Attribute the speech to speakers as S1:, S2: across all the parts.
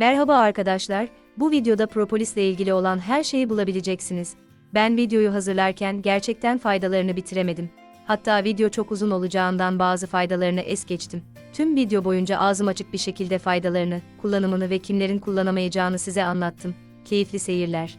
S1: Merhaba arkadaşlar, bu videoda propolisle ilgili olan her şeyi bulabileceksiniz. Ben videoyu hazırlarken gerçekten faydalarını bitiremedim. Hatta video çok uzun olacağından bazı faydalarını es geçtim. Tüm video boyunca ağzım açık bir şekilde faydalarını, kullanımını ve kimlerin kullanamayacağını size anlattım. Keyifli seyirler.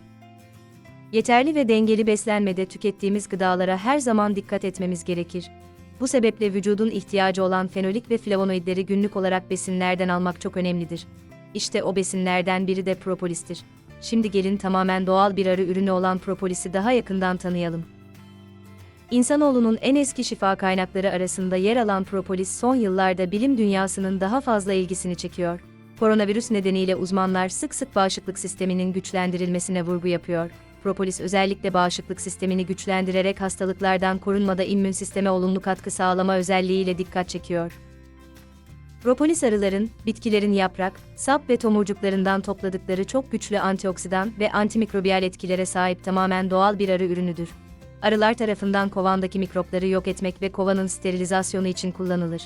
S1: Yeterli ve dengeli beslenmede tükettiğimiz gıdalara her zaman dikkat etmemiz gerekir. Bu sebeple vücudun ihtiyacı olan fenolik ve flavonoidleri günlük olarak besinlerden almak çok önemlidir. İşte o besinlerden biri de propolistir. Şimdi gelin tamamen doğal bir arı ürünü olan propolisi daha yakından tanıyalım. İnsanoğlunun en eski şifa kaynakları arasında yer alan propolis son yıllarda bilim dünyasının daha fazla ilgisini çekiyor. Koronavirüs nedeniyle uzmanlar sık sık bağışıklık sisteminin güçlendirilmesine vurgu yapıyor. Propolis özellikle bağışıklık sistemini güçlendirerek hastalıklardan korunmada immün sisteme olumlu katkı sağlama özelliğiyle dikkat çekiyor. Propolis arıların, bitkilerin yaprak, sap ve tomurcuklarından topladıkları çok güçlü antioksidan ve antimikrobiyal etkilere sahip tamamen doğal bir arı ürünüdür. Arılar tarafından kovandaki mikropları yok etmek ve kovanın sterilizasyonu için kullanılır.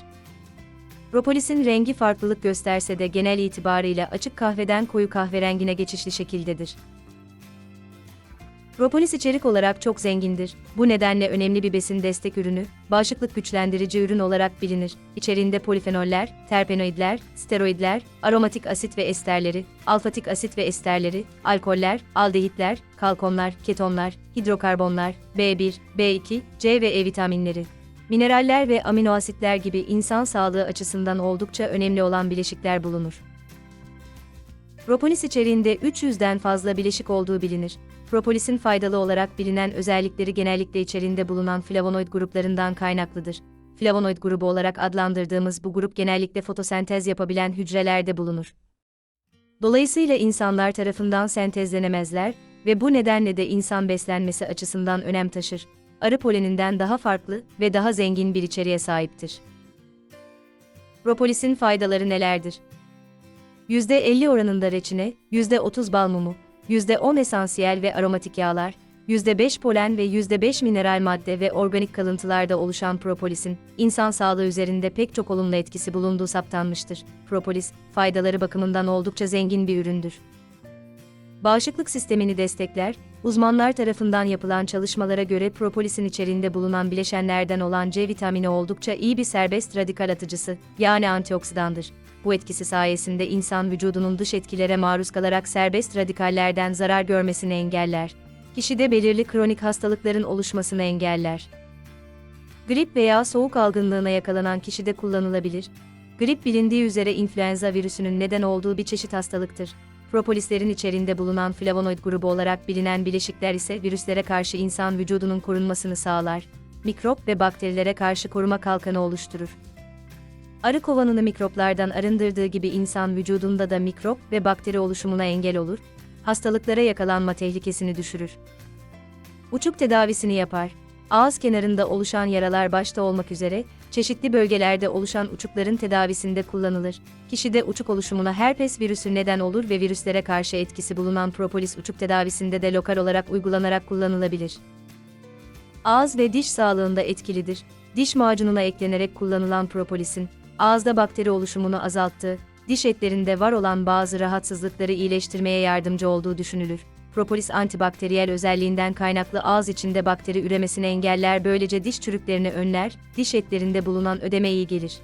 S1: Propolisin rengi farklılık gösterse de genel itibarıyla açık kahveden koyu kahverengine geçişli şekildedir. Propolis içerik olarak çok zengindir. Bu nedenle önemli bir besin destek ürünü, bağışıklık güçlendirici ürün olarak bilinir. İçeriğinde polifenoller, terpenoidler, steroidler, aromatik asit ve esterleri, alfatik asit ve esterleri, alkoller, aldehitler, kalkonlar, ketonlar, hidrokarbonlar, B1, B2, C ve E vitaminleri, mineraller ve amino asitler gibi insan sağlığı açısından oldukça önemli olan bileşikler bulunur. Propolis içeriğinde 300'den fazla bileşik olduğu bilinir. Propolisin faydalı olarak bilinen özellikleri genellikle içeriğinde bulunan flavonoid gruplarından kaynaklıdır. Flavonoid grubu olarak adlandırdığımız bu grup genellikle fotosentez yapabilen hücrelerde bulunur. Dolayısıyla insanlar tarafından sentezlenemezler ve bu nedenle de insan beslenmesi açısından önem taşır. Arı poleninden daha farklı ve daha zengin bir içeriğe sahiptir. Propolisin faydaları nelerdir? %50 oranında reçine, %30 bal mumu, %10 esansiyel ve aromatik yağlar, %5 polen ve %5 mineral madde ve organik kalıntılarda oluşan propolisin, insan sağlığı üzerinde pek çok olumlu etkisi bulunduğu saptanmıştır. Propolis, faydaları bakımından oldukça zengin bir üründür. Bağışıklık sistemini destekler, uzmanlar tarafından yapılan çalışmalara göre propolisin içeriğinde bulunan bileşenlerden olan C vitamini oldukça iyi bir serbest radikal atıcısı, yani antioksidandır. Bu etkisi sayesinde insan vücudunun dış etkilere maruz kalarak serbest radikallerden zarar görmesini engeller. Kişide belirli kronik hastalıkların oluşmasını engeller. Grip veya soğuk algınlığına yakalanan kişide kullanılabilir. Grip bilindiği üzere influenza virüsünün neden olduğu bir çeşit hastalıktır. Propolislerin içeriğinde bulunan flavonoid grubu olarak bilinen bileşikler ise virüslere karşı insan vücudunun korunmasını sağlar. Mikrop ve bakterilere karşı koruma kalkanı oluşturur. Arı kovanını mikroplardan arındırdığı gibi insan vücudunda da mikrop ve bakteri oluşumuna engel olur, hastalıklara yakalanma tehlikesini düşürür. Uçuk tedavisini yapar. Ağız kenarında oluşan yaralar başta olmak üzere, çeşitli bölgelerde oluşan uçukların tedavisinde kullanılır. Kişide uçuk oluşumuna herpes virüsü neden olur ve virüslere karşı etkisi bulunan propolis uçuk tedavisinde de lokal olarak uygulanarak kullanılabilir. Ağız ve diş sağlığında etkilidir. Diş macununa eklenerek kullanılan propolisin, ağızda bakteri oluşumunu azalttığı, diş etlerinde var olan bazı rahatsızlıkları iyileştirmeye yardımcı olduğu düşünülür. Propolis antibakteriyel özelliğinden kaynaklı ağız içinde bakteri üremesini engeller böylece diş çürüklerini önler, diş etlerinde bulunan ödeme iyi gelir.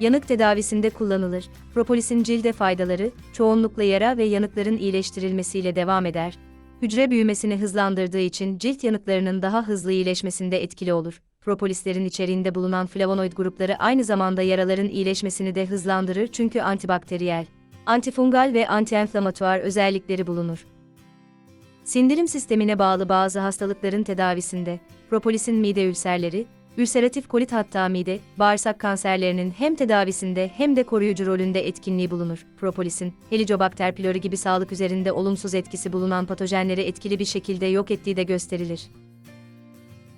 S1: Yanık tedavisinde kullanılır. Propolisin cilde faydaları, çoğunlukla yara ve yanıkların iyileştirilmesiyle devam eder. Hücre büyümesini hızlandırdığı için cilt yanıklarının daha hızlı iyileşmesinde etkili olur propolislerin içeriğinde bulunan flavonoid grupları aynı zamanda yaraların iyileşmesini de hızlandırır çünkü antibakteriyel, antifungal ve antienflamatuar özellikleri bulunur. Sindirim sistemine bağlı bazı hastalıkların tedavisinde, propolisin mide ülserleri, ülseratif kolit hatta mide, bağırsak kanserlerinin hem tedavisinde hem de koruyucu rolünde etkinliği bulunur. Propolisin, Helicobacter pylori gibi sağlık üzerinde olumsuz etkisi bulunan patojenleri etkili bir şekilde yok ettiği de gösterilir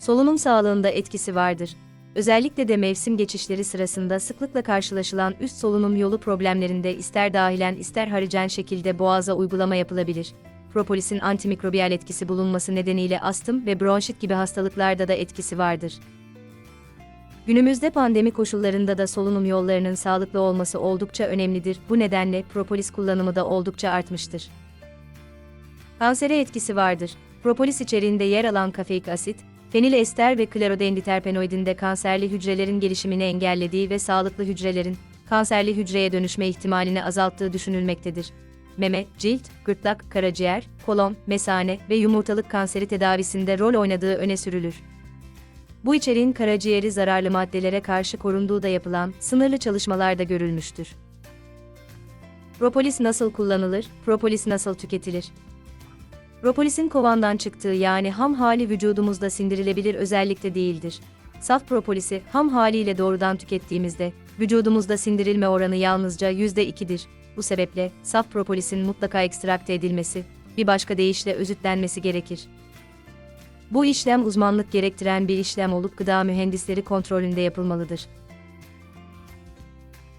S1: solunum sağlığında etkisi vardır. Özellikle de mevsim geçişleri sırasında sıklıkla karşılaşılan üst solunum yolu problemlerinde ister dahilen ister haricen şekilde boğaza uygulama yapılabilir. Propolisin antimikrobiyal etkisi bulunması nedeniyle astım ve bronşit gibi hastalıklarda da etkisi vardır. Günümüzde pandemi koşullarında da solunum yollarının sağlıklı olması oldukça önemlidir. Bu nedenle propolis kullanımı da oldukça artmıştır. Kansere etkisi vardır. Propolis içeriğinde yer alan kafeik asit, fenilester ve klorodenditerpenoidinde kanserli hücrelerin gelişimini engellediği ve sağlıklı hücrelerin kanserli hücreye dönüşme ihtimalini azalttığı düşünülmektedir. Meme, cilt, gırtlak, karaciğer, kolon, mesane ve yumurtalık kanseri tedavisinde rol oynadığı öne sürülür. Bu içeriğin karaciğeri zararlı maddelere karşı korunduğu da yapılan sınırlı çalışmalarda görülmüştür. Propolis nasıl kullanılır, propolis nasıl tüketilir? Propolisin kovandan çıktığı yani ham hali vücudumuzda sindirilebilir özellikte değildir. Saf propolisi ham haliyle doğrudan tükettiğimizde vücudumuzda sindirilme oranı yalnızca %2'dir. Bu sebeple saf propolisin mutlaka ekstrakte edilmesi, bir başka deyişle özütlenmesi gerekir. Bu işlem uzmanlık gerektiren bir işlem olup gıda mühendisleri kontrolünde yapılmalıdır.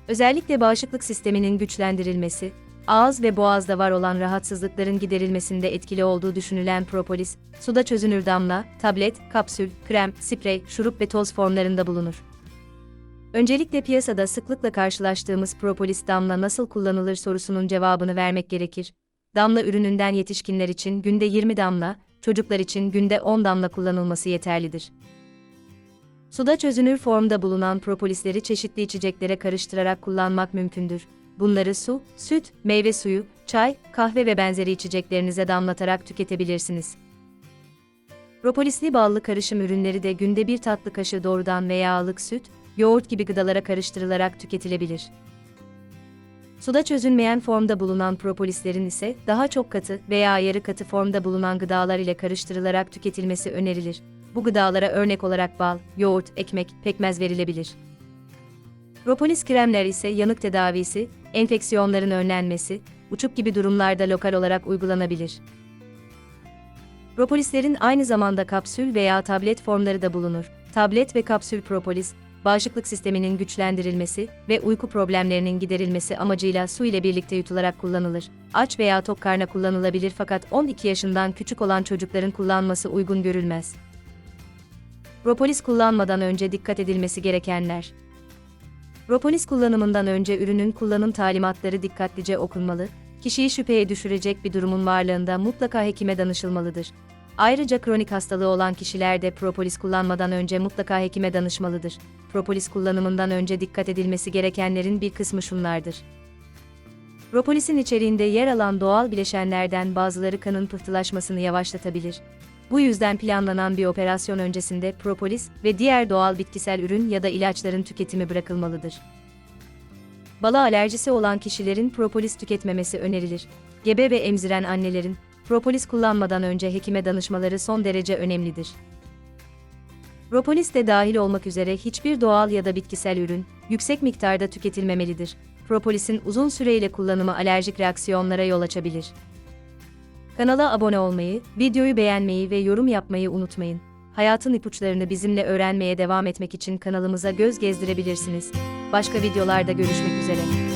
S1: Özellikle bağışıklık sisteminin güçlendirilmesi, ağız ve boğazda var olan rahatsızlıkların giderilmesinde etkili olduğu düşünülen propolis, suda çözünür damla, tablet, kapsül, krem, sprey, şurup ve toz formlarında bulunur. Öncelikle piyasada sıklıkla karşılaştığımız propolis damla nasıl kullanılır sorusunun cevabını vermek gerekir. Damla ürününden yetişkinler için günde 20 damla, çocuklar için günde 10 damla kullanılması yeterlidir. Suda çözünür formda bulunan propolisleri çeşitli içeceklere karıştırarak kullanmak mümkündür. Bunları su, süt, meyve suyu, çay, kahve ve benzeri içeceklerinize damlatarak tüketebilirsiniz. Propolisli ballı karışım ürünleri de günde bir tatlı kaşığı doğrudan veya ılık süt, yoğurt gibi gıdalara karıştırılarak tüketilebilir. Suda çözünmeyen formda bulunan propolislerin ise daha çok katı veya yarı katı formda bulunan gıdalar ile karıştırılarak tüketilmesi önerilir. Bu gıdalara örnek olarak bal, yoğurt, ekmek, pekmez verilebilir. Propolis kremler ise yanık tedavisi, enfeksiyonların önlenmesi, uçuk gibi durumlarda lokal olarak uygulanabilir. Propolislerin aynı zamanda kapsül veya tablet formları da bulunur. Tablet ve kapsül propolis, bağışıklık sisteminin güçlendirilmesi ve uyku problemlerinin giderilmesi amacıyla su ile birlikte yutularak kullanılır. Aç veya tok karna kullanılabilir fakat 12 yaşından küçük olan çocukların kullanması uygun görülmez. Propolis kullanmadan önce dikkat edilmesi gerekenler. Propolis kullanımından önce ürünün kullanım talimatları dikkatlice okunmalı, kişiyi şüpheye düşürecek bir durumun varlığında mutlaka hekime danışılmalıdır. Ayrıca kronik hastalığı olan kişiler de propolis kullanmadan önce mutlaka hekime danışmalıdır. Propolis kullanımından önce dikkat edilmesi gerekenlerin bir kısmı şunlardır. Propolisin içeriğinde yer alan doğal bileşenlerden bazıları kanın pıhtılaşmasını yavaşlatabilir. Bu yüzden planlanan bir operasyon öncesinde propolis ve diğer doğal bitkisel ürün ya da ilaçların tüketimi bırakılmalıdır. Bala alerjisi olan kişilerin propolis tüketmemesi önerilir. Gebe ve emziren annelerin propolis kullanmadan önce hekime danışmaları son derece önemlidir. Propolis de dahil olmak üzere hiçbir doğal ya da bitkisel ürün yüksek miktarda tüketilmemelidir. Propolisin uzun süreyle kullanımı alerjik reaksiyonlara yol açabilir. Kanala abone olmayı, videoyu beğenmeyi ve yorum yapmayı unutmayın. Hayatın ipuçlarını bizimle öğrenmeye devam etmek için kanalımıza göz gezdirebilirsiniz. Başka videolarda görüşmek üzere.